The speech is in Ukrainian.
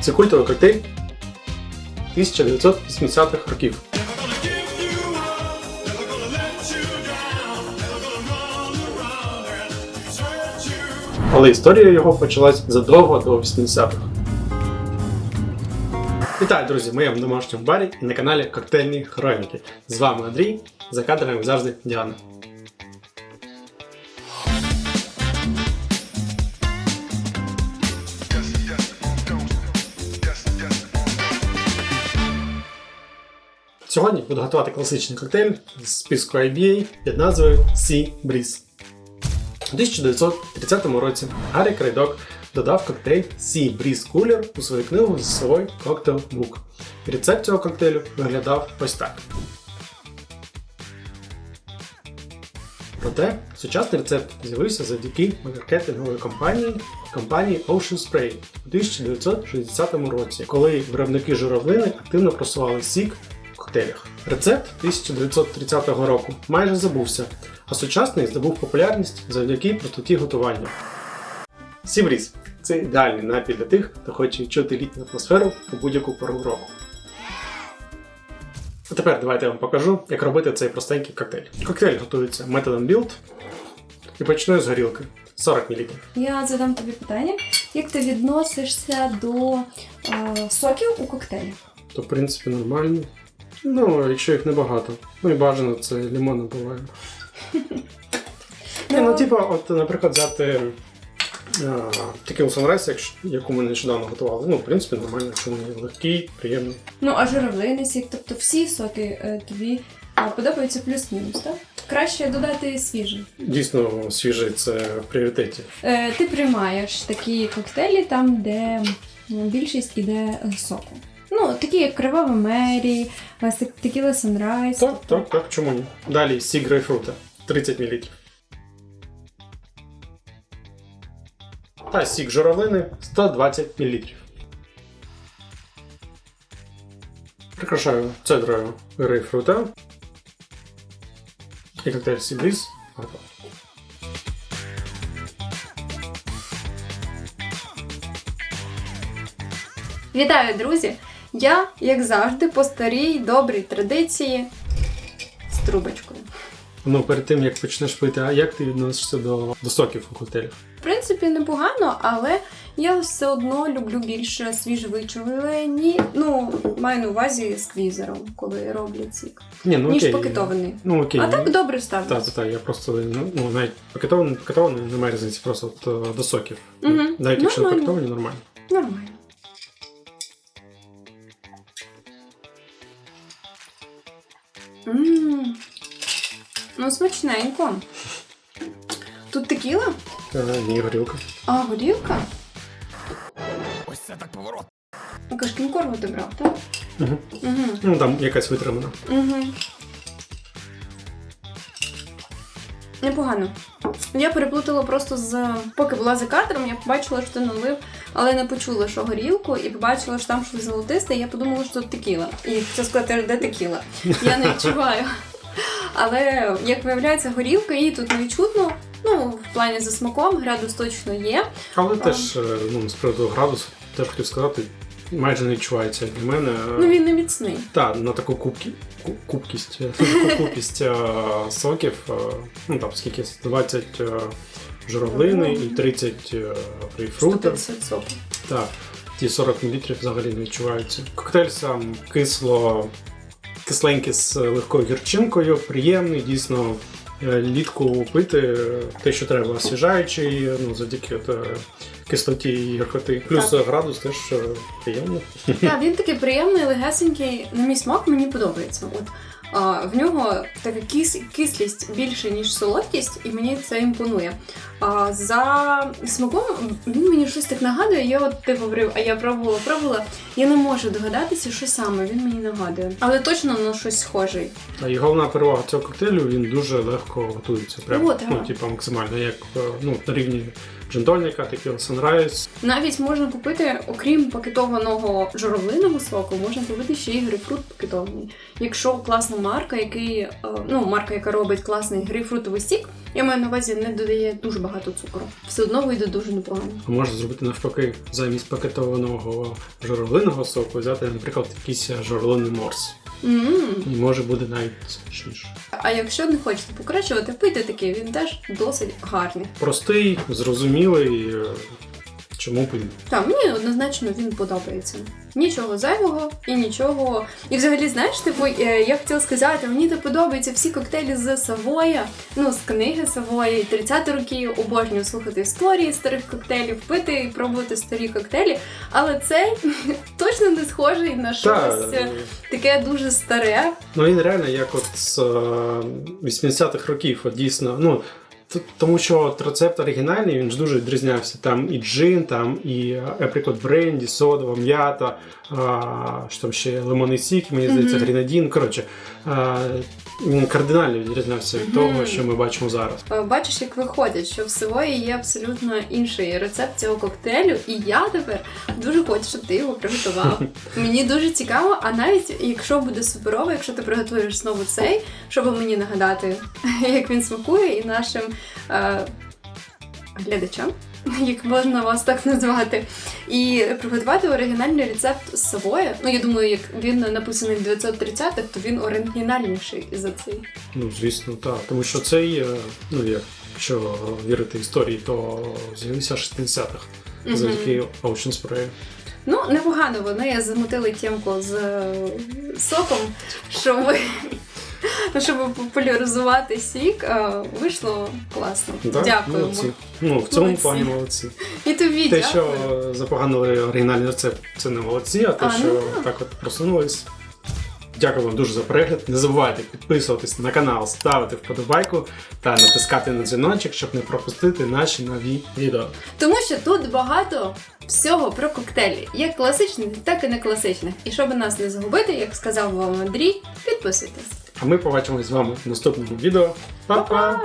Це культовий коктейль 1980-х років. Але історія його почалась задовго до 80-х. Вітаю, друзі, в моєму домашньому барі і на каналі Коктейльні Хроніки. З вами Андрій, за кадрами завжди Діана. Сьогодні буду готувати класичний коктейль з списку IBA під назвою Sea Breeze. У 1930 році Гаррі Крайдок додав коктейль Sea Breeze Cooler у свою книгу з собою Cocktail Book. Рецепт цього коктейлю виглядав ось так. Проте сучасний рецепт з'явився завдяки маркетингової компанії компанії Ocean Spray у 1960 році, коли виробники журавлини активно просували сік коктейлях. Рецепт 1930 року майже забувся, а сучасний здобув популярність завдяки простоті готування. Сібріз це ідеальний напій для тих, хто хоче відчути літню атмосферу у будь-яку пору року. А тепер давайте я вам покажу, як робити цей простенький коктейль. Коктейль готується методом Build і почну з горілки 40 мл. Я задам тобі питання. Як ти відносишся до е, соків у коктейлі? То, в принципі, нормально. Ну, якщо їх небагато. Ну і бажано це лимонна буває. Ні, ну, типа, от, наприклад, взяти Tequila Sunrise, яку ми нещодавно готували. Ну, в принципі, нормально, чому не легкий, приємний. Ну, а журавлиний сік, тобто всі соки е, тобі е, подобаються плюс-мінус, так? Краще додати свіжий. Дійсно, свіжий це в пріоритеті. Е, ти приймаєш такі коктейлі там, де більшість іде е, соку. Ну, такі як Кривава Мері, Текіла Sunrise. Так, так, так, чому ні? Далі сік грейпфрута 30 мл. Та сік журавлини 120 мл. Прикрашаю цедрою грейпфрута. І коктейль Сібріз готовий. Вітаю, друзі! Я, як завжди, по старій добрій традиції з трубочкою. Ну, перед тим як почнеш пити, а як ти відносишся до, до соків у коктейлях? В принципі, непогано, але я все одно люблю більше свіжовичувлені. Ну, маю на увазі з квізером, коли роблять сік, Ні, ну ніж окей. пакетований. Ну окей. А так ну, добре ставлю. Так, так, так, я просто ну, ну навіть пакетований, пакетований, немає різниці, просто от, до соків. Мгм. Навіть якщо Нормально. пакетовані, нормально. Нормально. Ну, смачненько. Тут текіла? Ні, горілка. А, горілка? Ось це так поворот. Ну, Кашкінкорву ти брав, так? Угу. Угу. Ну там якась витримана. Угу. Непогано. Я переплутала просто з. Поки була за кадром, я побачила, що ти налив, але не почула, що горілку, і побачила, що там щось золотисте, і я подумала, що тут текіла. І хотіла сказати, де текіла. Я не відчуваю. Але як виявляється, горілка її тут не відчутно. Ну, в плані за смаком градус точно є. Але теж, е, ну, з приводу градусу, теж хотів сказати, майже не відчувається для мене. Ну він не міцний. Так, на таку кубкі, ку- кубкість, е, купість е, соків, ну там скільки 20 е, журавлини і 30 е, грейпфрута. 150 соку. Так, ті 40 мл взагалі не відчуваються. Коктейль сам кисло, кисленький з легкою гірчинкою, приємний, дійсно. е, Літку пити е, те, що треба, освіжаючий, ну, завдяки от, е, кислоті і гіркоти. Плюс Так. градус теж е, приємний. Так, він такий приємний, легесенький. На мій смак мені подобається. От а, в нього така кис, кислість більше, ніж солодкість, і мені це імпонує. А за смаком він мені щось так нагадує. Я от ти говорив, а я пробувала, пробувала. Я не можу догадатися, що саме він мені нагадує. Але точно на щось схожий. А І головна перевага цього коктейлю, він дуже легко готується. Прямо, О, ну, типу, максимально, як е, ну, на рівні джентольника, текіла Sunrise. Навіть можна купити, окрім пакетованого журавлиного соку, можна купити ще й грейпфрут пакетований. Якщо класна марка, який, е, ну, марка, яка робить класний грейпфрутовий сік, я маю на увазі, не додає дуже багато цукру. Все одно вийде дуже непогано. А можна зробити навпаки, замість пакетованого журавлиного соку взяти, наприклад, якийсь журавлиний морс. М І може буде навіть смачніше. А якщо не хочете покращувати, пийте такий, він теж досить гарний. Простий, зрозумілий. Е, Чому б і ні? Так, мені однозначно він подобається. Нічого зайвого і нічого. І взагалі, знаєш, типу, е, я хотіла сказати, мені так подобаються всі коктейлі з Савоя, ну, з книги Савоя, і 30 роки обожнюю слухати історії старих коктейлів, пити і пробувати старі коктейлі. Але цей точно не схожий на щось е, таке дуже старе. Ну він реально як от з е, 80-х років, от дійсно. Ну, тому що рецепт оригінальний, він ж дуже відрізнявся. Там і джин, там і, е, наприклад, бренді, содова, м'ята, а, що там ще лимонний сік, мені здається, Мгм. гренадін. Коротше, а, кардинально відрізнявся від того, що ми бачимо зараз. Е, Бачиш, як виходить, що в Савої є абсолютно інший рецепт цього коктейлю, і я тепер дуже хочу, щоб ти його приготував. Мені дуже цікаво, а навіть якщо буде суперово, якщо ти приготуєш знову цей, щоб мені нагадати, як він смакує, і нашим е, глядачам, як можна вас так назвати, і приготувати оригінальний рецепт з Савоя. Ну, я думаю, як він написаний в 930-х, то він оригінальніший за цей. Ну, звісно, так. Тому що цей, е, ну, якщо вірити історії, то з'явився в 60-х Мгм. завдяки Ocean Spray. Ну, непогано вони замутили тємку з е, соком, щоб, щоб популяризувати сік. Е, Вийшло класно. Да? Дякуємо. Молодці. Ну, в цьому Молодці. плані молодці. І тобі Те, дякую. що запоганили оригінальний рецепт, це не молодці, а те, А, що ну так. так от просунулись. Дякую вам дуже за перегляд. Не забувайте підписуватись на канал, ставити вподобайку та натискати на дзвіночок, щоб не пропустити наші нові відео. Тому що тут багато всього про коктейлі, як класичних, так і не класичних. І щоб нас не загубити, як сказав вам Андрій, підписуйтесь. А ми побачимось з вами в наступному відео. Па-па!